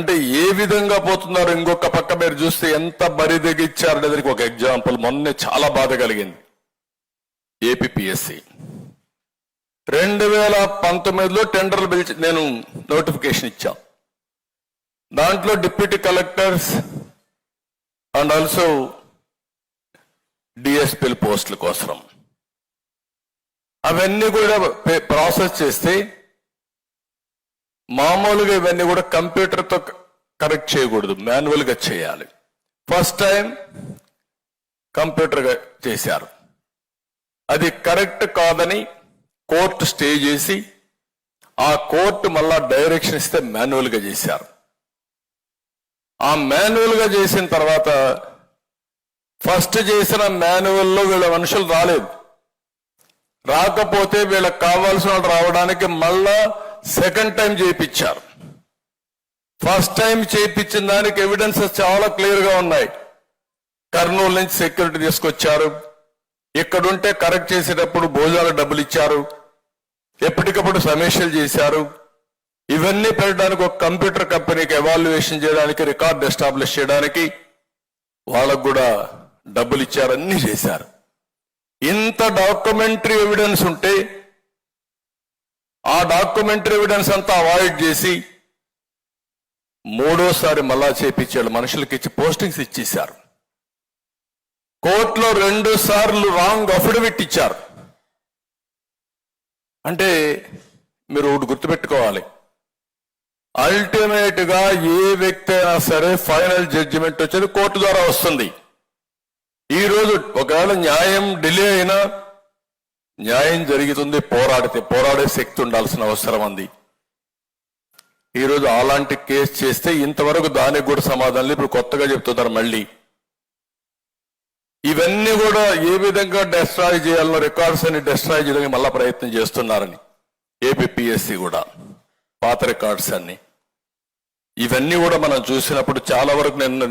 అంటే ఏ విధంగా పోతున్నారు? ఇంకొక పక్క మీరు చూస్తే ఎంత బరిదెగిచ్చారు అనేది ఒక ఎగ్జాంపుల్ మొన్నే చాలా బాధ కలిగింది. ఏపీఎస్సి రెండు వేల పంతొమ్మిదిలో టెండర్లు పిలిచి నేను నోటిఫికేషన్ ఇచ్చాం. దాంట్లో డిప్యూటీ కలెక్టర్స్ అండ్ ఆల్సో డిఎస్పీల పోస్టుల కోసం అవన్నీ కూడా ప్రాసెస్ చేస్తే మామూలుగా ఇవన్నీ కూడా కంప్యూటర్తో కరెక్ట్ చేయకూడదు మాన్యువల్గా చేయాలి. ఫస్ట్ టైం కంప్యూటర్గా చేశారు. అది కరెక్ట్ కాదని కోర్టు స్టే చేసి ఆ కోర్టు మళ్ళా డైరెక్షన్ ఇస్తే మాన్యువల్గా చేశారు. ఆ మాన్యువల్గా చేసిన తర్వాత ఫస్ట్ చేసిన మాన్యువల్లో వీళ్ళ మనుషులు రాలేదు. రాకపోతే వీళ్ళకి కావాల్సిన వాళ్ళు రావడానికి మళ్ళా సెకండ్ టైం చేయించారు ఫస్ట్ టైం చేయించిన దానికి ఎవిడెన్సెస్ చాలా క్లియర్గా ఉన్నాయి. కర్నూలు నుంచి సెక్యూరిటీ తీసుకొచ్చారు. ఇక్కడుంటే కరెక్ట్ చేసేటప్పుడు భోజనాలు డబ్బులు ఇచ్చారు. ఎప్పటికప్పుడు సమీక్షలు చేశారు. ఇవన్నీ పెట్టడానికి ఒక కంప్యూటర్ కంపెనీకి ఎవాల్యుయేషన్ చేయడానికి రికార్డ్ ఎస్టాబ్లిష్ చేయడానికి వాళ్ళకు కూడా డబ్బులు ఇచ్చారు అన్ని చేశారు. ఇంత డాక్యుమెంటరీ ఎవిడెన్స్ ఉంటే ఆ డాక్యుమెంటరీ ఎవిడెన్స్ అంతా అవాయిడ్ చేసి మూడోసారి మళ్ళా చేపించాడు. మనుషులకి ఇచ్చి పోస్టింగ్స్ ఇచ్చేశారు. కోర్టులో రెండు సార్లు రాంగ్ అఫిడవిట్ ఇచ్చారు. అంటే మీరు ఒకటి గుర్తుపెట్టుకోవాలి. అల్టిమేట్గా ఏ వ్యక్తి అయినా సరే ఫైనల్ జడ్జిమెంట్ వచ్చేది కోర్టు ద్వారా వస్తుంది. ఈ రోజు ఒకవేళ న్యాయం డిలే అయినా న్యాయం జరుగుతుంది పోరాడితే పోరాడే శక్తి ఉండాల్సిన అవసరం ఉంది ఈ రోజు అలాంటి కేసు చేస్తే ఇంతవరకు దానికి కూడా సమాధానం లేదు. ఇప్పుడు కొత్తగా చెప్తున్నారు మళ్ళీ. ఇవన్నీ కూడా ఏ విధంగా డెస్ట్రాయ్ చేయాలో రికార్డ్స్ అన్ని డెస్ట్రాయ్ చేయడానికి మళ్ళా ప్రయత్నం చేస్తున్నారని. ఏపీఎస్సి కూడా పాత రికార్డ్స్ అన్ని. ఇవన్నీ కూడా మనం చూసినప్పుడు చాలా వరకు నేను